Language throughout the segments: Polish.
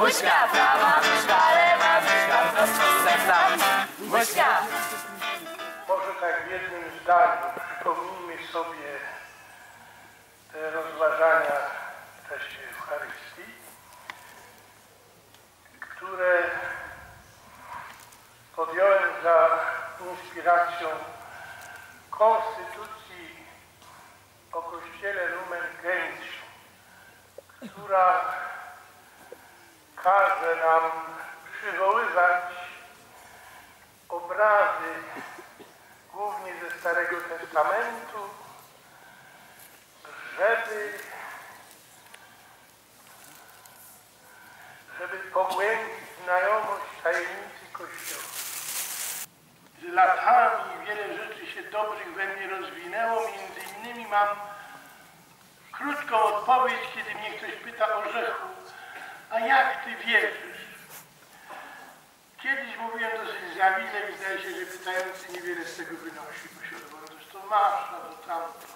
Łyżka prawa, łyżka lewa, łyżka prosto z tam. Łyżka. Może tak w jednym zdaniu przypomnijmy sobie te rozważania w czasie Eucharystii, które podjąłem za inspiracją konstytucji o kościele Lumen Gentium, która każe nam przywoływać obrazy głównie ze Starego Testamentu, żeby, żeby pogłębić znajomość tajemnicy Kościoła. Z latami wiele rzeczy się dobrych we mnie rozwinęło, między innymi mam krótką odpowiedź, kiedy mnie ktoś pyta o Rzechu, a jak Ty wierzysz? Kiedyś mówiłem dosyć zawile i zdaje się, że pytający niewiele z tego wynosi, bo się odwołał, to masz, a to tamto.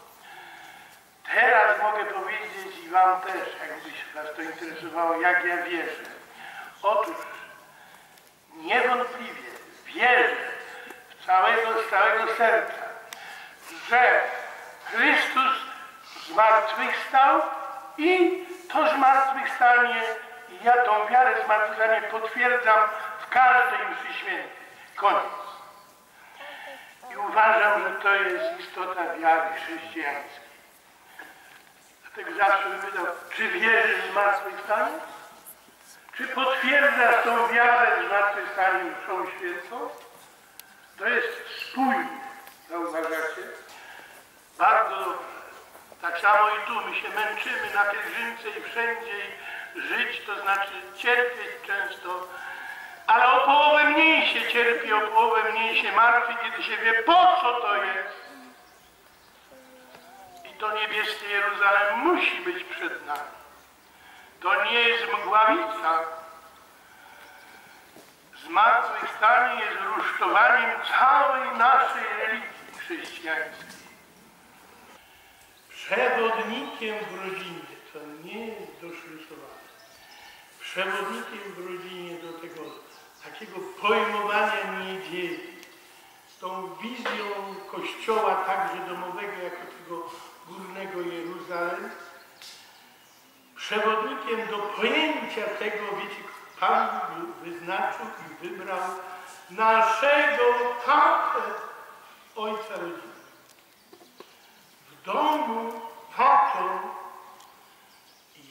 Teraz mogę powiedzieć i Wam też, jakbyś Was to interesowało, jak ja wierzę. Otóż niewątpliwie wierzę z całego, z całego serca, że Chrystus zmartwychwstał i to zmartwychwstanie, ja tą wiarę zmartwychwstanie potwierdzam w każdej mszy świętej. Koniec. I uważam, że to jest istota wiary chrześcijańskiej. Dlatego zawsze bym pytał, czy wierzysz w zmartwychwstanie? Czy potwierdzasz tą wiarę w zmartwychwstanie mszą świętą? To jest spójne, zauważacie? Bardzo dobrze. Tak samo i tu, my się męczymy na pielgrzymce i wszędzie żyć, to znaczy cierpieć często, ale o połowę mniej się cierpi, o połowę mniej się martwi, kiedy się wie, po co to jest. I to niebieskie Jeruzalem musi być przed nami. To nie jest mgławica. Zmartwychwstanie jest rusztowaniem całej naszej religii chrześcijańskiej. Przewodnikiem w rodzinie, to nie jest doszlisowane. Przewodnikiem w rodzinie do tego takiego pojmowania niedzieli, z tą wizją Kościoła także domowego jako tego górnego Jeruzalem, przewodnikiem do pojęcia tego, wiecie, Pan wyznaczył i wybrał naszego tatę, ojca rodziny. W domu tatą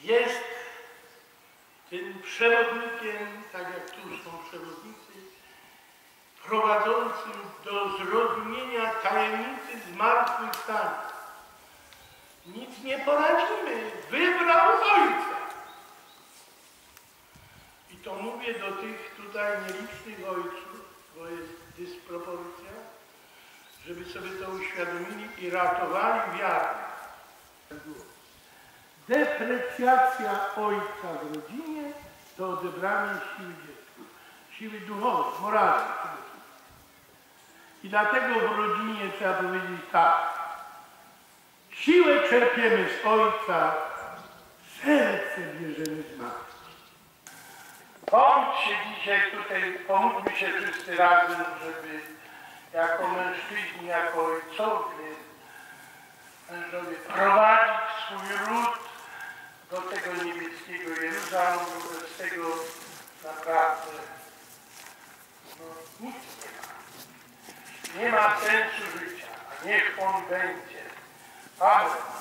jest tym przewodnikiem, tak jak tu są przewodnicy, prowadzącym do zrozumienia tajemnicy zmartwychwstania. Nic nie poradzimy. Wybrał Ojca. I to mówię do tych tutaj nielicznych ojców, bo jest dysproporcja, żeby sobie to uświadomili i ratowali wiarę. Deprecjacja ojca w rodzinie to odebranie siły dziecku. Siły duchowej, moralnej. I dlatego w rodzinie trzeba powiedzieć tak. Siłę czerpiemy z Ojca, serce bierzemy z Matki. Bądźcie dzisiaj tutaj, pomódlmy się wszyscy razem, żeby jako mężczyźni, jako ojcowie, mężowie prowadzić swój ród do tego niebieskiego Jeruzalem, wobec tego naprawdę no, nic nie ma. Nie ma sensu życia, a niech on będzie. Amen.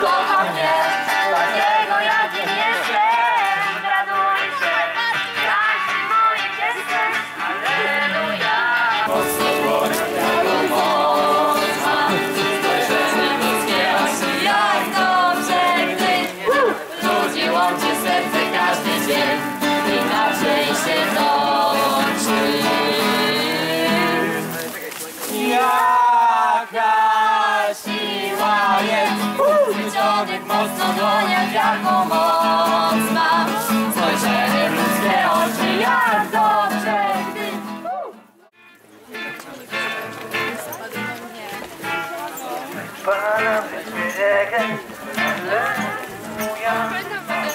Kocha mnie, takiego jakim jestem, raduję się, każdym moim gestem, Alleluja. Jak dobrze, gdy ludzi łączy serce każdy dzień, wszelką moc mam. Spojrzenie w ludzkie oczy, jak dobrze,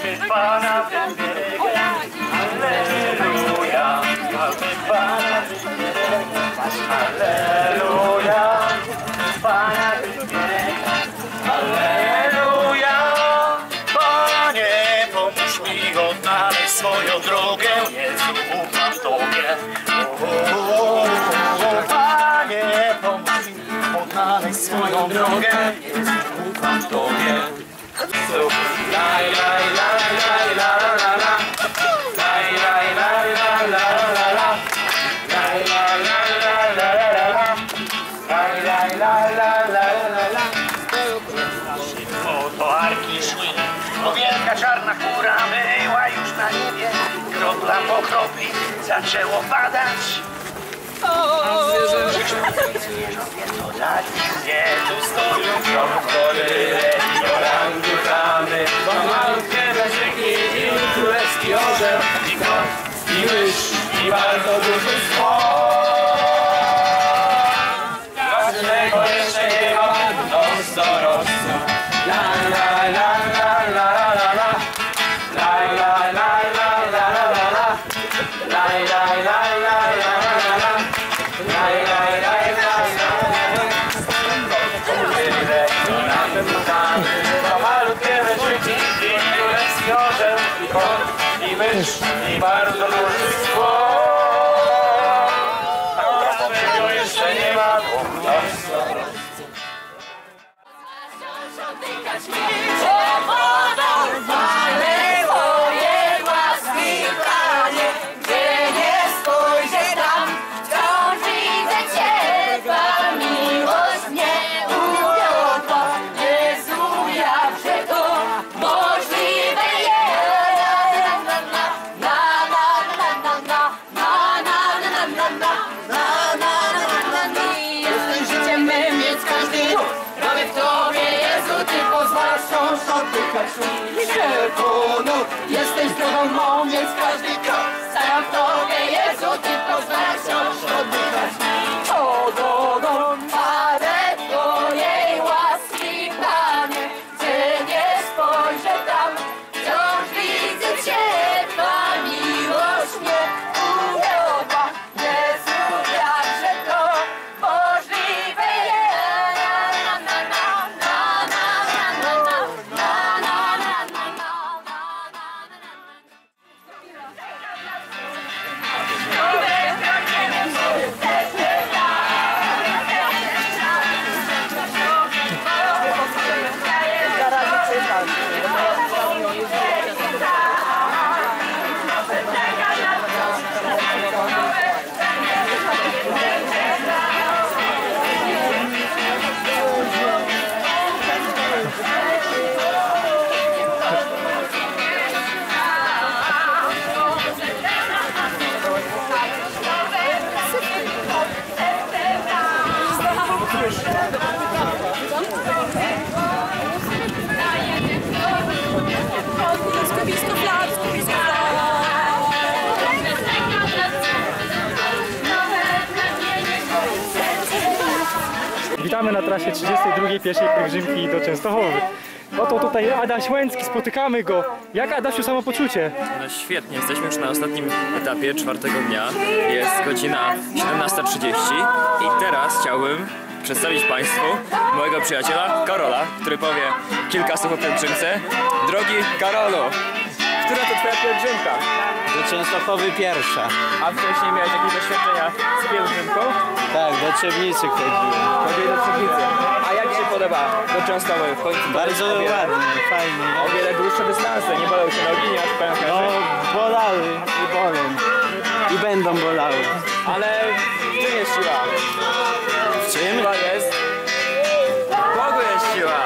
czy Pana Panie, pomóż mi odnaleźć swoją drogę, ufam Tobie. Laj, laj, laj, laj, la, la, la. Laj, laj, laj, laj, la, la, la. Laj, laj, laj, laj, la, la, la. Laj, laj, laj, laj, la, la, la. Oto arki szły, bo wielka czarna na niebie. Ziobła pokropy zaczęło padać. A zwierzę zwierzę to dać nie. Tu stoją krągory, orangutany, pomalutkie bezryki i królewski orzeł, i kot, i mysz, i bardzo duży skór. Oddychać mi noc. Jesteś drogą mą, więc każdy krok Witamy na trasie 32 pieszej pielgrzymki do Częstochowy. Oto tutaj Adaś Łęcki, spotykamy go. Jak Adasiu samopoczucie? No świetnie, jesteśmy już na ostatnim etapie czwartego dnia. Jest godzina 17.30 i teraz chciałbym przedstawić Państwu mojego przyjaciela Karola, który powie kilka słów o pielgrzymce. Drogi Karolu, która to Twoja pielgrzymka? Do Częstochowy pierwsza. A wcześniej miałeś jakieś doświadczenia z pielgrzymką? Tak, do Trzebnicy chodziłem. Chodziłeś do Trzebnicy. A jak Ci się podoba do Częstochowy w końcu? Bardzo ładnie, fajnie. O wiele dłuższe dystanse, nie bolą Cię nogi, nie masz No, pęcherzy, bolały i bolą. I będą bolały. ale w czym jest siła? W czym? Siła jest... W Bogu jest siła.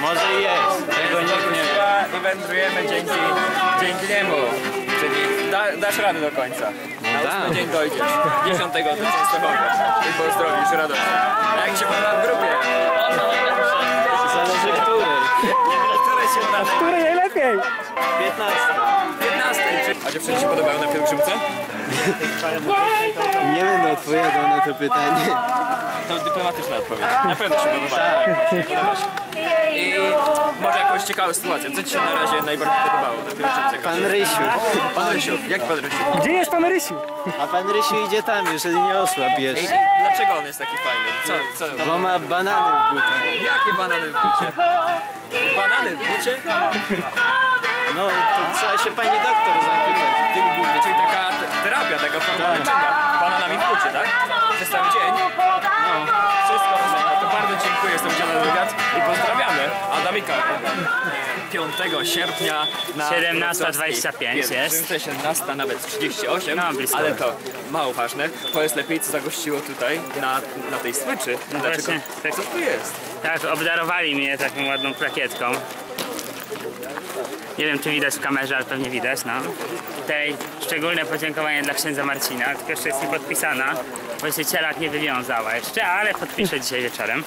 Może i jest. Tego nikt nie wie. I wędrujemy dzięki, dzięki niemu. Da, dasz radę do końca. Na ósmy tak. dzień dojdziesz. Dziesiątego do Częstochowy. I pozdrowisz radość. A jak się podoba w grupie? Zależy której. Które się uda? Który najlepiej? 15. 15. A dziewczyny się podobają na pielgrzymce? Nie będę odpowiadał na to pytanie. To dyplomatyczna odpowiedź. Na pewno się podobają. Podoba się. I może jakąś ciekawą sytuację. Co Ci się na razie najbardziej podobało? Pan Rysiu. Pan Rysiu. Jak Pan Rysiu? Gdzie jest pan Rysiu? A pan Rysiu idzie tam, jeżeli nie osłab I jeszcze. dlaczego on jest taki fajny? Co? co? Bo ma banany w butach. Jakie banany w bucie? Banany w bucie? No, to trzeba się pani doktor zapytać. w tym bucie. Czyli taka te- terapia, taka forma leczenia. Bananami w bucie, tak? Przez cały dzień? No. Wszystko rozumiem. To bardzo dziękuję za udzielony wywiad i pozdrawiamy Adamika. 5 sierpnia na 17:25 jest. Pielgrzymce, 17, nawet 38, No, blisko. ale to mało ważne. Powiedz lepiej, co zagościło tutaj na, na tej smyczy. No Dlaczego? właśnie, tak. Co tu jest? Tak, obdarowali mnie taką ładną plakietką. Nie wiem, czy widać w kamerze, ale pewnie widać, no. Tutaj szczególne podziękowanie dla księdza Marcina, tylko jeszcze jest niepodpisana, bo się cielak nie wywiązała jeszcze, ale podpiszę dzisiaj wieczorem.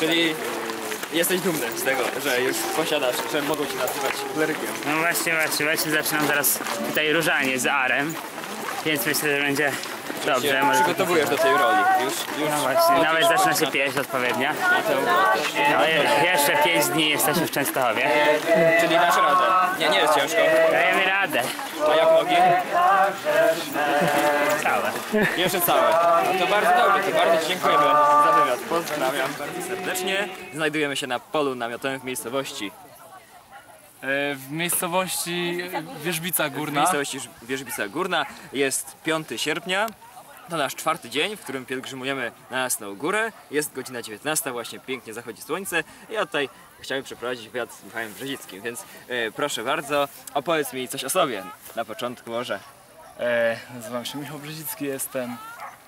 Czyli jesteś dumny z tego, że już posiadasz, że mogą cię nazywać klerykiem. No właśnie, właśnie, właśnie zaczynam zaraz tutaj różanie z Arem, więc myślę, że będzie dobrze. się Może... przygotowujesz do tej roli. Już, już No właśnie, wchodzisz nawet zaczyna się pieść robotę. No, je, jeszcze 5 dni jesteśmy w Częstochowie. Czyli dasz radę. Nie, nie jest ciężko. Dajemy radę. A jak nogi? Całe. Jeszcze całe. No to bardzo dobrze, to bardzo Ci dziękujemy za wywiad. Pozdrawiam bardzo serdecznie. Znajdujemy się na polu namiotowym w miejscowości. E, W miejscowości Wierzbica W Górna. miejscowości Wierzbica Górna. Jest 5 sierpnia. To nasz czwarty dzień, w którym pielgrzymujemy na Jasną Górę. Jest godzina 19, właśnie pięknie zachodzi słońce. Ja tutaj chciałem przeprowadzić wywiad z Michałem Brzezickim, więc e, proszę bardzo, opowiedz mi coś o sobie. Na początku może. E, nazywam się Michał Brzezicki, jestem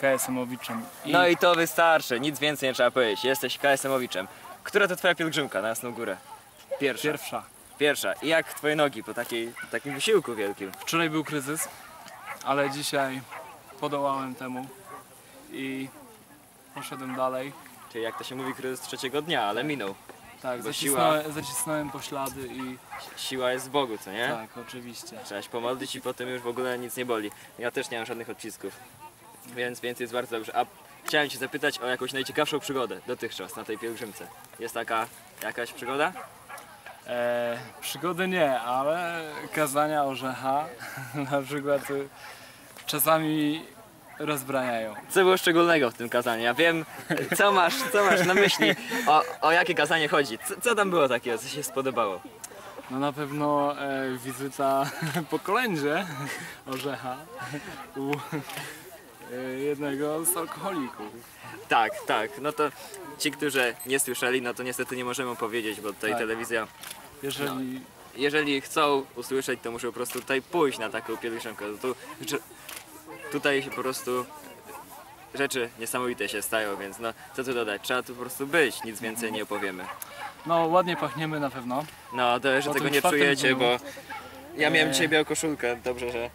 KSM-owiczem. I No i to wystarczy, nic więcej nie trzeba powiedzieć. Jesteś KSM-owiczem. Która to twoja pielgrzymka na Jasną Górę? Pierwsza. pierwsza. Pierwsza. I jak twoje nogi po takiej, takim wysiłku wielkim? Wczoraj był kryzys, ale dzisiaj podołałem temu i poszedłem dalej. Czyli jak to się mówi, kryzys trzeciego dnia, ale minął. Tak, zacisnąłem, zacisnąłem poślady i Siła jest w Bogu, co nie? tak, oczywiście. Trzeba się pomodlić i potem już w ogóle nic nie boli. Ja też nie mam żadnych odcisków. Więc, więc jest bardzo dobrze. A chciałem cię zapytać o jakąś najciekawszą przygodę dotychczas na tej pielgrzymce. Jest taka jakaś przygoda? E, przygody nie, ale kazania orzecha na przykład y, czasami rozbraniają. Co było szczególnego w tym kazaniu? Ja wiem, co masz, co masz na myśli, o, o jakie kazanie chodzi. Co, co tam było takiego, co się spodobało? No na pewno e, wizyta po kolędzie orzecha u e, jednego z alkoholików. Tak, tak. No to ci, którzy nie słyszeli, no to niestety nie możemy powiedzieć, bo tutaj Tak. telewizja Jeżeli jeżeli chcą usłyszeć, to muszą po prostu tutaj pójść na taką pielgrzymkę. No Tu, tutaj się po prostu rzeczy niesamowite się stają, więc no co tu dodać, trzeba tu po prostu być, nic więcej nie opowiemy. no ładnie pachniemy na pewno. No to, że tego nie czujecie, dniu. bo ja miałem Eee. dzisiaj białą koszulkę, dobrze, że,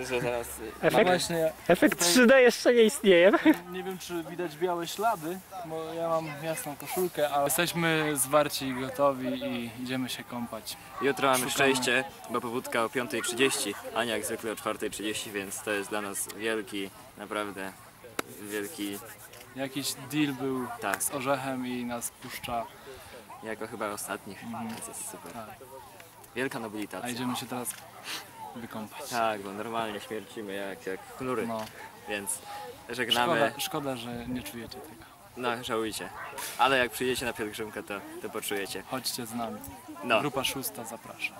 że zaraz... No Efekt, właśnie, efekt 3D jeszcze nie istnieje. nie wiem czy widać białe ślady, bo ja mam jasną koszulkę, ale jesteśmy zwarci i gotowi i idziemy się kąpać. Jutro mamy Szukamy. szczęście, bo powódka o 5.30, a nie jak zwykle o 4.30, więc to jest dla nas wielki, naprawdę wielki, Jakiś deal był tak, z orzechem i nas puszcza, jako chyba ostatnich, więc jest super. Tak. Wielka a nobilitacja. idziemy się teraz wykąpać. Tak, bo normalnie śmiercimy jak, jak chnury, No, więc żegnamy, szkoda, szkoda, że nie czujecie tego. no żałujcie. Ale jak przyjdziecie na pielgrzymkę, to, to poczujecie. Chodźcie z nami. No, Grupa szósta zaprasza.